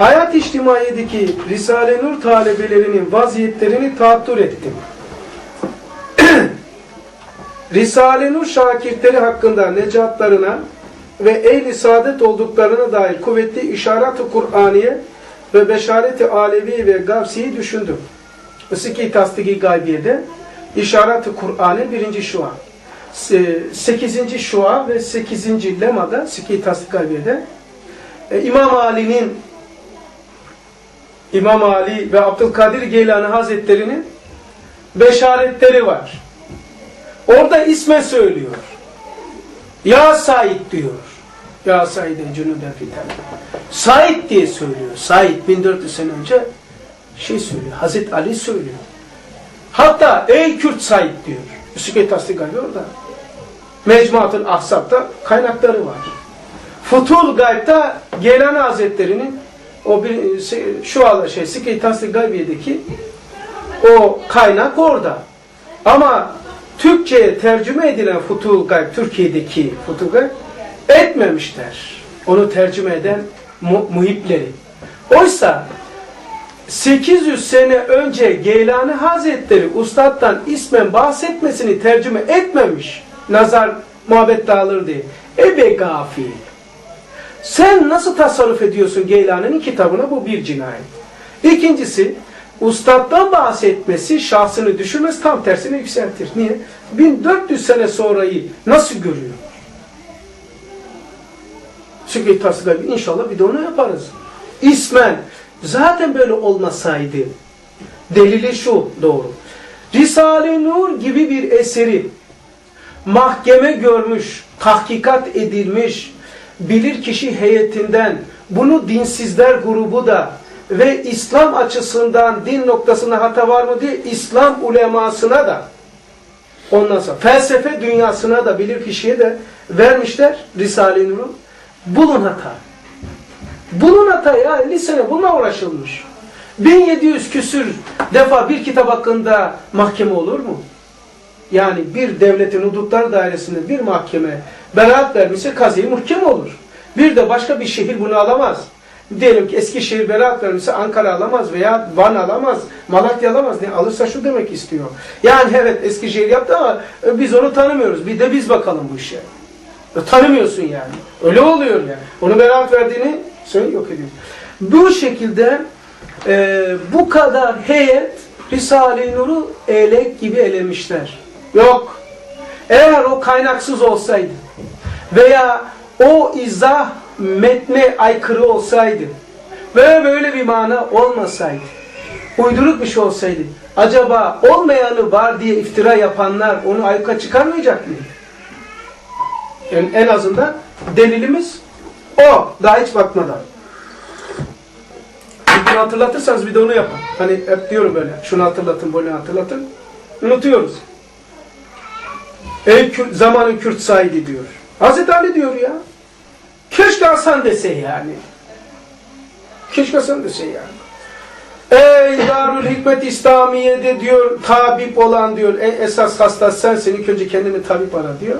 Hayat İçtimaiye'deki Risale-i Nur talebelerinin vaziyetlerini taattür ettim. Risale-i Nur şakirtleri hakkında necatlarına ve ehli saadet olduklarına dair kuvvetli işaret-i Kur'aniye ve beşareti alevi ve gavsiyi düşündüm. Isiki tasdiki gaybiyede işaret-i Kur'an'ın birinci şua. Se- Sekizinci şua ve sekizinci lemada Siki tasdik gaybiyede e, İmam Ali'nin İmam Ali ve Abdülkadir Geylani Hazretleri'nin beşaretleri var. Orada isme söylüyor. Ya Said diyor. Ya Said'e cünüden fitan. Said diye söylüyor. Said 1400 sene önce şey söylüyor. Hazreti Ali söylüyor. Hatta ey Kürt Said diyor. Üsküp tasdik galiba orada. Mecmuatın Ahzab'da kaynakları var. Futul Gayb'da Geylani Hazretleri'nin o bir şu anda şey Tasdik Gaybiye'deki o kaynak orada. Ama Türkçe'ye tercüme edilen Futul Gayb, Türkiye'deki Futul Gayb etmemişler. Onu tercüme eden mu muhipleri. Oysa 800 sene önce Geylani Hazretleri Ustad'dan ismen bahsetmesini tercüme etmemiş. Nazar muhabbet dağılır diye. Ebe gafil. Sen nasıl tasarruf ediyorsun Geylani'nin kitabına? Bu bir cinayet. İkincisi, ustaddan bahsetmesi şahsını düşürmez, tam tersine yükseltir. Niye? 1400 sene sonrayı nasıl görüyor? Çünkü tasdik inşallah bir de onu yaparız. İsmen zaten böyle olmasaydı delili şu doğru. Risale-i Nur gibi bir eseri mahkeme görmüş, tahkikat edilmiş, bilir kişi heyetinden bunu dinsizler grubu da ve İslam açısından din noktasında hata var mı diye İslam ulemasına da ondan sonra felsefe dünyasına da bilir kişiye de vermişler Risale-i Nur'u. Bulun hata. Bulun hata ya 50 sene bununla uğraşılmış. 1700 küsür defa bir kitap hakkında mahkeme olur mu? Yani bir devletin hudutlar dairesinde bir mahkeme beraat vermişse kaziye muhkem olur. Bir de başka bir şehir bunu alamaz. Diyelim ki Eskişehir beraat vermişse Ankara alamaz veya Van alamaz, Malatya alamaz. Ne alırsa şu demek istiyor. Yani evet Eskişehir yaptı ama biz onu tanımıyoruz. Bir de biz bakalım bu işe. E, tanımıyorsun yani. Öyle oluyor yani. Onu beraat verdiğini söyle yok ediyor. Bu şekilde e, bu kadar heyet Risale-i Nur'u elek gibi elemişler. Yok. Eğer o kaynaksız olsaydı veya o izah metne aykırı olsaydı ve böyle bir mana olmasaydı, uyduruk bir şey olsaydı, acaba olmayanı var diye iftira yapanlar onu ayyuka çıkarmayacak mıydı? Yani en azından delilimiz o. Daha hiç bakmadan. Bir hatırlatırsanız bir de onu yapın. Hani hep diyorum böyle. Şunu hatırlatın, bunu hatırlatın. Unutuyoruz. Ey Kürt, zamanın Kürt Said'i diyor. Hazreti Ali diyor ya. Keşke Hasan dese yani. Keşke Hasan dese yani. Ey Darül Hikmet İslamiye'de diyor tabip olan diyor en esas hasta sensin ilk önce kendini tabip ara diyor.